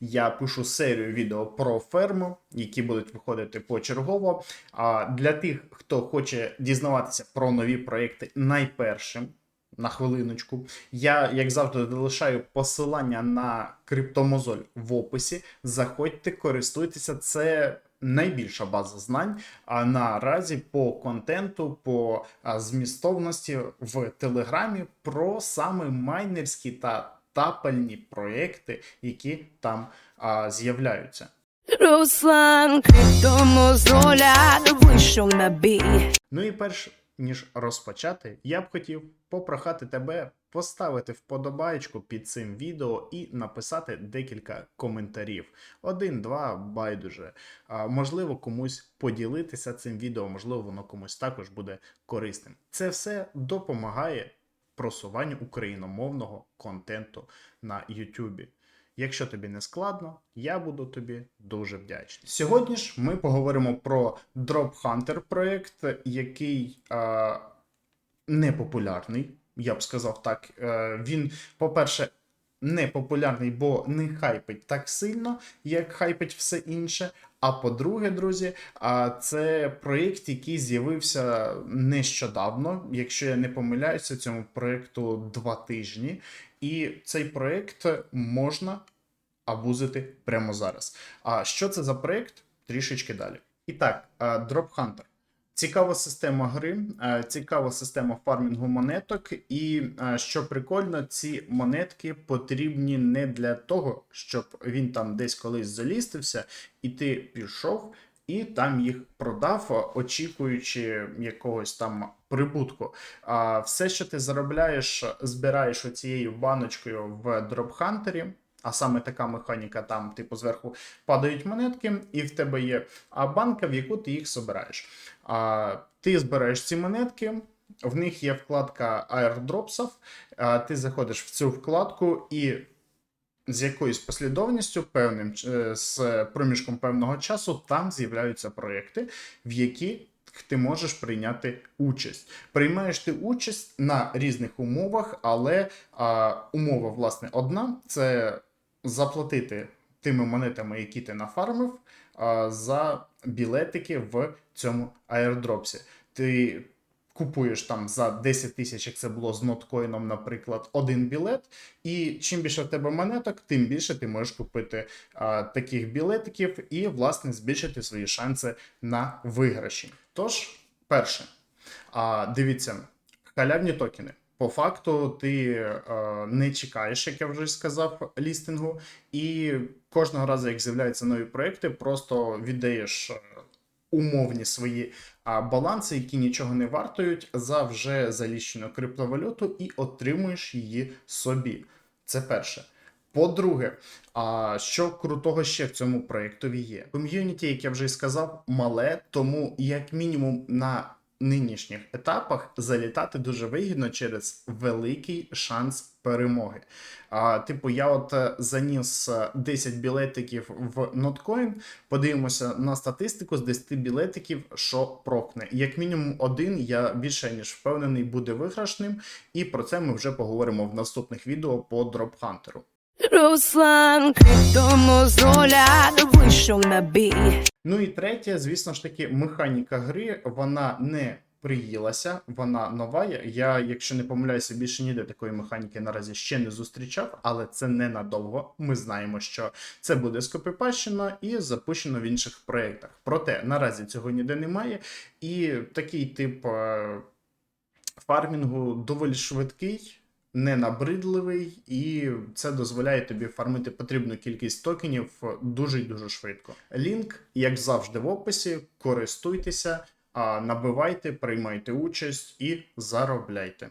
я пишу серію відео про ферму, які будуть виходити почергово. А для тих, хто хоче дізнаватися про нові проекти найпершим. На хвилиночку. Я, як завжди, залишаю посилання на криптомозоль в описі. Заходьте, користуйтеся. Це найбільша база знань. А наразі по контенту, по змістовності в Телеграмі про саме майнерські та тапельні проекти, які там а, з'являються. Руслан Криптомозоля вийшов на бій. Ну і перш ніж розпочати, я б хотів попрохати тебе поставити вподобайку під цим відео і написати декілька коментарів. Один, два, байдуже. А, можливо, комусь поділитися цим відео, можливо, воно комусь також буде корисним. Це все допомагає просуванню україномовного контенту на YouTube. Якщо тобі не складно, я буду тобі дуже вдячний. Сьогодні ж ми поговоримо про Drop Hunter проект, який е, не популярний, я б сказав так. Е, він, по-перше, не популярний, бо не хайпить так сильно, як хайпить все інше. А по-друге, друзі, це проєкт, який з'явився нещодавно. Якщо я не помиляюся, цьому проєкту два тижні. І цей проєкт можна абузити прямо зараз. А що це за проєкт? Трішечки далі. І так, Drop Hunter. Цікава система гри, е, цікава система фармінгу монеток, і е, що прикольно, ці монетки потрібні не для того, щоб він там десь колись залістився, і ти пішов і там їх продав, очікуючи якогось там прибутку. А все, що ти заробляєш, збираєш оцією баночкою в Hunter, а саме така механіка, там, типу, зверху падають монетки, і в тебе є банка, в яку ти їх збираєш. А, ти збираєш ці монетки, в них є вкладка airdropsів, а, ти заходиш в цю вкладку і. З якоюсь послідовністю, певним е, з проміжком певного часу, там з'являються проекти, в які ти можеш прийняти участь. Приймаєш ти участь на різних умовах, але а, умова, власне, одна це заплатити тими монетами, які ти нафармив, за білетики в цьому аірдропсі. Ти купуєш там за 10 тисяч, як це було з ноткоїном, наприклад, один білет. І чим більше в тебе монеток, тим більше ти можеш купити а, таких білетиків і, власне, збільшити свої шанси на виграші. Тож, перше, а, дивіться, халявні токени. По факту, ти е, не чекаєш, як я вже сказав, лістингу, і кожного разу, як з'являються нові проекти, просто віддаєш е, умовні свої а, баланси, які нічого не вартують, за вже заліщену криптовалюту і отримуєш її собі. Це перше. По-друге, а що крутого ще в цьому проєктові є? Ком'юніті, як я вже сказав, мале, тому як мінімум на нинішніх етапах залітати дуже вигідно через великий шанс перемоги. А, типу, я от е, заніс е, 10 білетиків в Notcoin, подивимося на статистику з 10 білетиків, що прокне. Як мінімум один, я більше ніж впевнений, буде виграшним, і про це ми вже поговоримо в наступних відео по Drop Hunter. Руслан Криптомозоля вийшов на бій. Ну і третє, звісно ж таки, механіка гри, вона не приїлася, вона нова. Я, якщо не помиляюся, більше ніде такої механіки наразі ще не зустрічав, але це ненадовго. Ми знаємо, що це буде скопіпащено і запущено в інших проєктах. Проте наразі цього ніде немає, і такий тип е, фармінгу доволі швидкий. Не набридливий, і це дозволяє тобі фармити потрібну кількість токенів дуже дуже швидко. Лінк, як завжди, в описі. Користуйтеся, набивайте, приймайте участь і заробляйте.